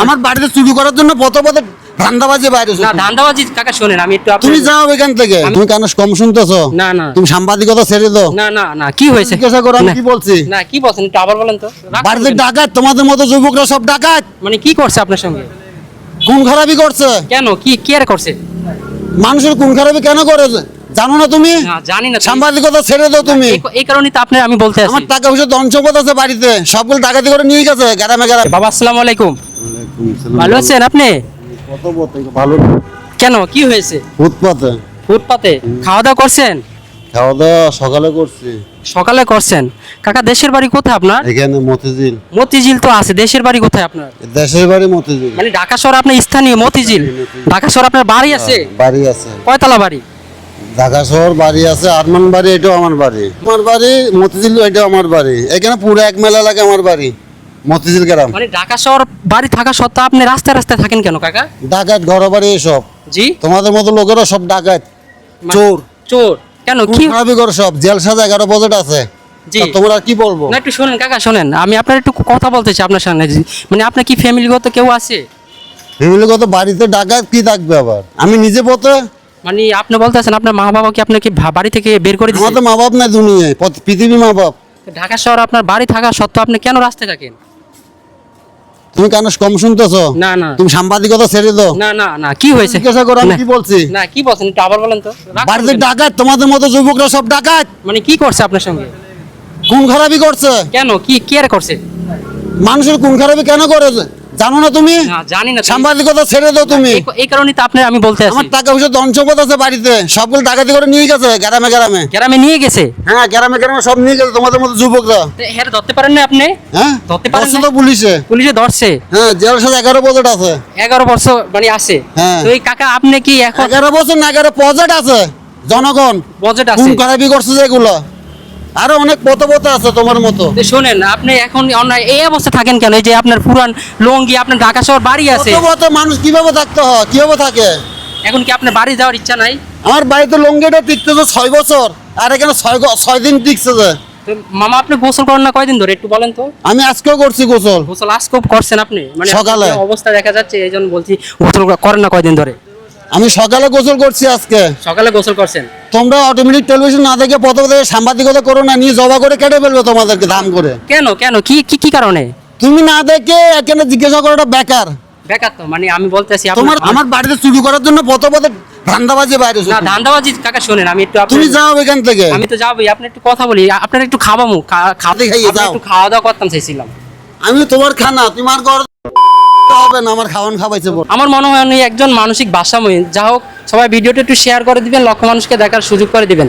আমার বাড়িতে চুরি করার জন্য পথ পথে ধান্দাবাজি বাইরে না ধান্দাবাজি কাকা শোনেন? আমি একটু তুমি যাও এখান থেকে। তুমি কেন কম শুনতেছো? না না। তুমি সাংবাদিকতা ছেড়ে দাও। না না না কি হয়েছে? জিজ্ঞাসা করো আমি কি বলছি? না কি বলছেন? একটু আবার বলেন তো। বাড়িতে ডাকাত তোমাদের মতো যুবকরা সব ডাকাত। মানে কি করছে আপনার সঙ্গে? কোন খারাপি করছে। কেন? কি কি আর করছে? মানুষের কোন খারাপি কেন করেছে? জানো না তুমি? জানি না সাংবাদিকতা ছেড়ে দাও তুমি। এই- কারণেই তো আপনি আমি বলতে আমার টাকা পয়সা ধন আছে বাড়িতে। সবগুলো ডাকাতি করে নিয়ে গেছে গ্রামে গ্রামে বাবা আসসালামু আলাইকুম। ভালো আছেন আপনি? ভালো। কেন কি হয়েছে? ফুটপাতে। ফুটপাতে? খাওয়া দাওয়া করছেন? খাওয়া দাওয়া সকালে করছি। সকালে করছেন। কাকা দেশের বাড়ি কোথায় আপনার? এখানে মতিঝিল। মতিঝিল তো আছে। দেশের বাড়ি কোথায় আপনার? দেশের বাড়ি মতিঝিল। মানে ঢাকা শহর আপনার স্থানীয় মতিঝিল। ঢাকা শহর আপনার বাড়ি আছে? বাড়ি আছে। কয়তলা বাড়ি? ঢাকা শহর বাড়ি আছে আরমান বাড়ি এটাও আমার বাড়ি। আমার বাড়ি মতিঝিল এটাও আমার বাড়ি। এখানে পুরো এক মেলা লাগে আমার বাড়ি মতিঝিল গ্রাম। মানে ঢাকা শহর বাড়ি থাকা সত্ত্বেও আপনি রাস্তায় রাস্তায় থাকেন কেন কাকা? ডাকাত ঘর বাড়ি এসব। জি? তোমাদের মতো লোকেরা সব ডাকাত চোর। চোর। কেন কি খারাপি করে সব জেল সাজা এগারো বজেট আছে। জি। তোমরা কি বলব? না একটু শোনেন কাকা শোনেন। আমি আপনার একটু কথা বলতে চাই আপনার সামনে। মানে আপনার কি ফ্যামিলিগত কেউ আছে? ফ্যামিলিগত বাড়িতে ডাকাত কি থাকবে আবার? আমি নিজে পথে মানে আপনি বলতেছেন আপনার মা বাবা কি আপনাকে ভা- বাড়ি থেকে বের করে আমার দিয়েছে তো মা বাপ নাই দুনিয়ায় পথ- পৃথিবী মা বাপ ঢাকা শহর আপনার বাড়ি থাকা সত্ত্বেও আপনি কেন রাস্তায় থাকেন? তুমি কেন কম শুনতেছো? না না। তুমি সাংবাদিকতা ছেড়ে দাও। না না না কি হয়েছে? জিজ্ঞাসা করো আমি না, কি বলছি? না কি বলছেন? একটু আবার বলেন তো। রাগ বাড়িতে করবেন না। ডাকাত তোমাদের মতো যুবকরা সব ডাকাত। মানে কি করছে আপনার সঙ্গে? কোন খারাপি করছে। কেন? কি কি আর করছে? মানুষের কোন খারাপি কেন করেছে জানো না তুমি? জানি না সাংবাদিকতা ছেড়ে দাও তুমি। এই- কারণেই তো আপনার আমি বলতে আছি আমার টাকা পয়সা ধন সম্পদ আছে বাড়িতে। সবগুলো ডাকাতি করে নিয়ে গেছে গ্রামে গ্রামে। গ্রামে নিয়ে গেছে? হ্যাঁ গ্রামে গ্রামে সব নিয়ে গেছে তোমাদের মতো যুবকরা। হ্যাঁ ধরতে পারেন না আপনি? হ্যাঁ ধরতে পারেন না? তো পুলিশে। পুলিশে ধরছে? হ্যাঁ জেল সাথে এগারো বছর আছে। এগারো বছর মানে আছে। হ্যাঁ। তো এই কাকা আপনি কি এখন এগারো বছর না এগারো পজেট আছে। জনগণ। বজেট কোন আছে। খারাপি করছে যেগুলো। আরও অনেক পথ পথ আছে তোমার মতো। শোনেন আপনি এখন এই অবস্থা থাকেন কেন? এই যে আপনার পুরান লঙ্গি আপনার ঢাকা শহর বাড়ি আছে। মানুষ কীভাবে থাকতে হয়? কীভাবে থাকে? এখন কি আপনার বাড়ি যাওয়ার ইচ্ছা নাই? আমার বাড়িতে লঙ্গিটা টিকতেছে ছয় বছর আর এখানে ছয় ছয় দিন টিকছে যে। মামা আপনি গোসল করেন না কয়দিন ধরে? একটু বলেন তো। আমি আজকেও করছি গোসল। গোসল আজকে করছেন আপনি? মানে সকালে। অবস্থা দেখা যাচ্ছে এই জন্য বলছি গোসল করেন না কয়দিন ধরে? আমি সকালে গোসল করছি আজকে। সকালে গোসল করছেন? তোমরা অটোমেটিক টেলিভিশন না দেখে পথ পথে সাংবাদিকতা করো না নিয়ে জবা করে কেটে ফেলবে তোমাদেরকে দাম করে। কেন কেন? কি কি কি কারণে? তুমি না দেখে এখানে জিজ্ঞাসা করাটা বেকার। বেকার তো মানে আমি বলতেছি তোমার আমার বাড়িতে চুরি করার জন্য পথ পথে ধান্দাবাজি বাইরে না ধান্দাবাজি কাকা শোনেন? আমি একটু তুমি যাও এখান থেকে। আমি তো যাবোই আপনি একটু কথা বলি। আপনার একটু খাওয়ামু খা- খা- খাতে খাইয়ে আপনি যাও। একটু খাওয়া দাওয়া করতাম চাইছিলাম। আমি তোমার খানা তোমার ঘর হবে না, আমার খাওয়ান খাওয়াইছে আমার মনে হয় উনি একজন মানসিক ভাষাময়ী যা হোক, সবাই ভিডিওটা একটু শেয়ার করে দিবেন লক্ষ মানুষকে দেখার সুযোগ করে দিবেন।